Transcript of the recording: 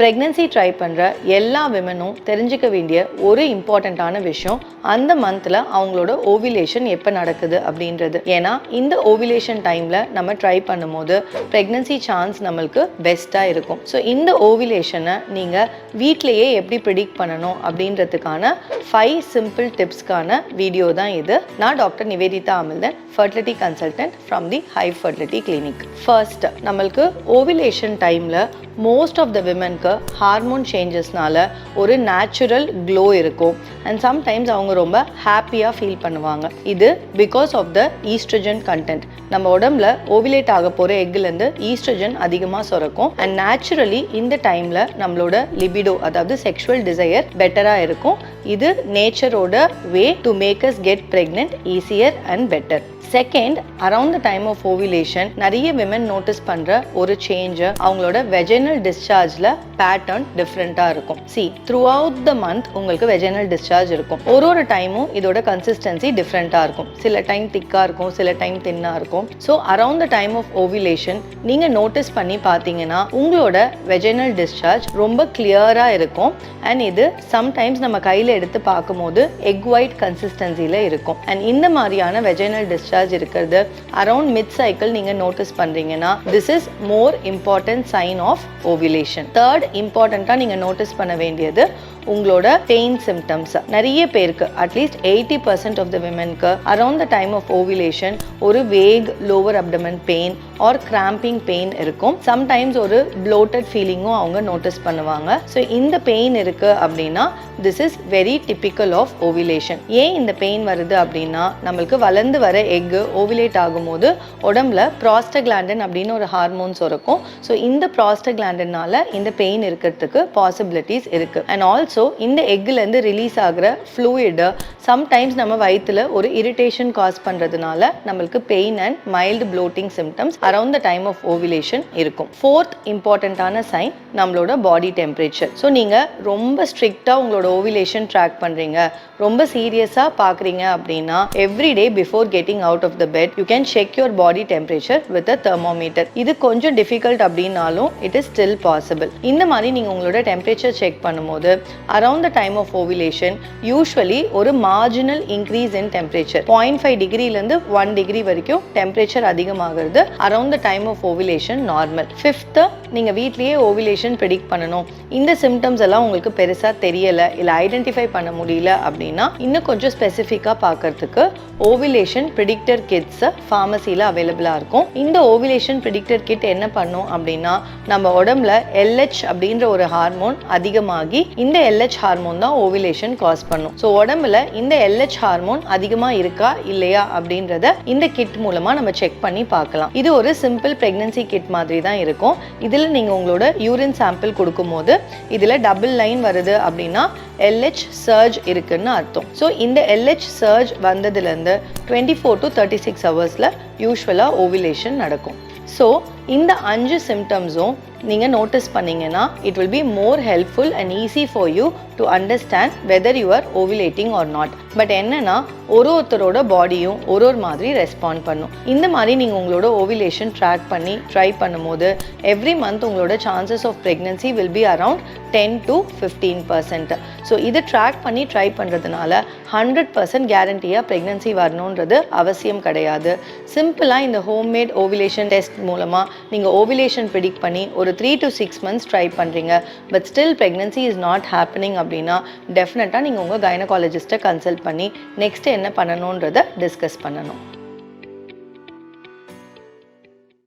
Pregnancy try பண்ணுற எல்லா விமனும் தெரிஞ்சுக்க வேண்டிய ஒரு இம்பார்ட்டண்ட்டான விஷயம் அந்த மந்தில் அவங்களோட ஓவிலேஷன் எப்போ நடக்குது அப்படின்றது. ஏன்னா இந்த ஓவிலேஷன் டைமில் நம்ம ட்ரை பண்ணும்போது ப்ரெக்னென்சி சான்ஸ் நம்மளுக்கு பெஸ்ட்டாக இருக்கும். ஸோ இந்த ஓவிலேஷனை நீங்கள் வீட்டிலையே எப்படி ப்ரிடிக்ட் பண்ணணும் அப்படின்றதுக்கான ஃபைவ் சிம்பிள் டிப்ஸ்க்கான வீடியோ தான் இது. நான் doctor Nivedita Amilthan fertility consultant from the high fertility clinic first நம்மளுக்கு ஓவிலேஷன் டைமில் மோஸ்ட் ஆஃப் த விமனுக்கு ஹார்மோன் சேஞ்சஸ்னால ஒரு நேச்சுரல் க்ளோ இருக்கும். அண்ட் சம்டைம்ஸ் அவங்க ரொம்ப ஹாப்பியாக ஃபீல் பண்ணுவாங்க. இது because of the oestrogen content நம்ம உடம்புல ஓவிலேட் ஆக போகிற எக்குலேருந்து ஈஸ்ட்ரஜன் அதிகமாக சுரக்கும். அண்ட் நேச்சுரலி இந்த டைமில் நம்மளோட லிபிடோ அதாவது செக்ஷுவல் டிசையர் பெட்டராக இருக்கும். இது நேச்சரோட way to make us get pregnant easier and better second around the time of ovulation நிறைய விமன் நோட்டீஸ் பண்ணுற ஒரு சேஞ்சு அவங்களோட வெஜைனல் டிஸ்சார்ஜில் பேட்டர்ன் டிஃப்ரெண்ட்டாக இருக்கும். See throughout the month உங்களுக்கு வெஜைனல் டிஸ்சார்ஜ் இருக்கும். ஒரு ஒரு டைமும் இதோட கன்சிஸ்டன்சி டிஃப்ரெண்ட்டாக இருக்கும். சில டைம் திக்காக இருக்கும் சில டைம் தின்னாக இருக்கும். So around the time of ovulation நீங்கள் நோட்டீஸ் பண்ணி பார்த்தீங்கன்னா உங்களோட வெஜைனல் டிஸ்சார்ஜ் ரொம்ப கிளியராக இருக்கும். அண்ட் இது சம்டைம்ஸ் நம்ம கையில் எடுத்து பார்க்கும்போது எக் ஒயிட் கன்சிஸ்டன்சியில் இருக்கும். அண்ட் இந்த மாதிரியான வெஜைனல் டிஸ்சார்ஜ் இருக்கிறது அரவுண்ட் மிட் சைக்கிள் நீங்கள் நோட்டீஸ் பண்ணுறீங்கன்னா this is more important sign of ovulation third இம்பார்ட்டண்ட்டாக நீங்கள் நோட்டீஸ் பண்ண வேண்டியது உங்களோட பெயின் சிம்டம்ஸ் நிறைய பேருக்கு at least eighty percent of the விமென்க்கு around the time of ovulation ஒரு vague lower abdomen pain or cramping pain இருக்கும். சம்டைம்ஸ் ஒரு ப்ளோட்டட் ஃபீலிங்கும் அவங்க நோட்டீஸ் பண்ணுவாங்க. ஸோ இந்த பெயின் இருக்கு அப்படின்னா this is very typical of ovulation ஏன் இந்த பெயின் வருது அப்படின்னா நம்மளுக்கு வளர்ந்து வர எக்கு ஓவிலேட் ஆகும்போது உடம்புல ப்ராஸ்டகிளாண்டன் அப்படின்னு ஒரு ஹார்மோன்ஸ் இருக்கும். ஸோ இந்த ப்ராஸ்டகிளாண்டனால இந்த பெயின் இருக்கிறதுக்கு பாசிபிலிட்டிஸ் இருக்கு. அண்ட் ஆல்சோ ஸோ இந்த எக்லேருந்து ரிலீஸ் ஆகிற ஃப்ளூயிடு சம்டைம்ஸ் நம்ம வயிற்றுல ஒரு இரிட்டேஷன் காஸ் பண்ணுறதுனால நம்மளுக்கு pain and mild bloating symptoms around the time of ovulation இருக்கும். ஃபோர்த் இம்பார்ட்டண்ட்டான சைன் நம்மளோட பாடி டெம்பரேச்சர் ஸோ நீங்கள் ரொம்ப ஸ்ட்ரிக்டாக உங்களோட ஓவிலேஷன் ட்ராக் பண்ணுறீங்க ரொம்ப சீரியஸாக பார்க்குறீங்க அப்படின்னா every day before getting out of the bed you can check your body temperature with a thermometer இது கொஞ்சம் டிஃபிகல்ட் அப்படின்னாலும் இட் இஸ் ஸ்டில் பாசிபிள் இந்த மாதிரி நீங்கள் உங்களோட டெம்பரேச்சர் செக் பண்ணும்போது around the time of ovulation usually ஒரு marginal increase in temperature point five டிகிரிலேருந்து one degree வரைக்கும் டெம்பரேச்சர் அதிகமாகிறது. Around the time of ovulation normal fifth நீங்கள் வீட்லேயே ஓவிலேஷன் ப்ரிடிக்ட் பண்ணணும். இந்த சிம்டம்ஸ் எல்லாம் உங்களுக்கு பெருசாக தெரியலை இல்லை ஐடென்டிஃபை பண்ண முடியல அப்படின்னா இன்னும் கொஞ்சம் ஸ்பெசிஃபிக்காக பார்க்கறதுக்கு ஓவிலேஷன் ப்ரிடிக்டர் கிட்ஸ் ஃபார்மசியில் அவைலபிளாக இருக்கும். இந்த ஓவிலேஷன் ப்ரிடிக்டர் கிட் என்ன பண்ணும் அப்படின்னா நம்ம உடம்புல எல்ஹெச் அப்படின்ற ஒரு ஹார்மோன் அதிகமாகி இந்த எல் எல்ஹெச் ஹார்மோன் தான் ஓவிலேஷன் காஸ் பண்ணும். ஸோ உடம்புல இந்த எல்ஹெச் ஹார்மோன் அதிகமாக இருக்கா இல்லையா அப்படின்றத இந்த கிட் மூலமாக நம்ம செக் பண்ணி பார்க்கலாம். இது ஒரு சிம்பிள் ப்ரெக்னன்சி கிட் மாதிரி தான் இருக்கும். இதில் நீங்கள் உங்களோட யூரின் சாம்பிள் கொடுக்கும்போது இதில் டபுள் லைன் வருது அப்படின்னா எல்ஹெச் சர்ஜ் இருக்குன்னு அர்த்தம். ஸோ இந்த எல்ஹெச் சர்ஜ் வந்ததுலேருந்து twenty four to thirty six ஹவர்ஸில் யூஸ்வலாக ஓவிலேஷன் நடக்கும். ஸோ இந்த அஞ்சு சிம்டம்ஸும் நீங்கள் நோட்டீஸ் பண்ணீங்கன்னா it will be more helpful and easy for you to understand whether you are ovulating or not but என்னன்னா ஒரு ஒருத்தரோட பாடியும் ஒரு ஒரு மாதிரி ரெஸ்பாண்ட் பண்ணும். இந்த மாதிரி நீங்கள் உங்களோட ஓவிலேஷன் ட்ராக் பண்ணி ட்ரை பண்ணும்போது எவ்ரி மந்த் உங்களோட chances of pregnancy will be around ten to fifteen percent so இது ட்ராக் பண்ணி ட்ரை பண்ணுறதுனால ஹண்ட்ரட் பர்சன்ட் கேரண்டியாக ப்ரெக்னன்சி வரணுன்றது அவசியம் கிடையாது. சிம்பிளாக இந்த ஹோம்மேட் ஓவிலேஷன் டெஸ்ட் மூலமாக நீங்கள் ஓவிலேஷன் ப்ரிடிக்ட் பண்ணி ஒரு three to six months try பண்ணுறீங்க but still pregnancy is not happening அப்படின்னா டெஃபினட்டாக நீங்கள் உங்கள் கைனகாலஜிஸ்ட்டை கன்சல்ட் பண்ணி நெக்ஸ்ட் என்ன பண்ணணுன்றதை டிஸ்கஸ் பண்ணணும்.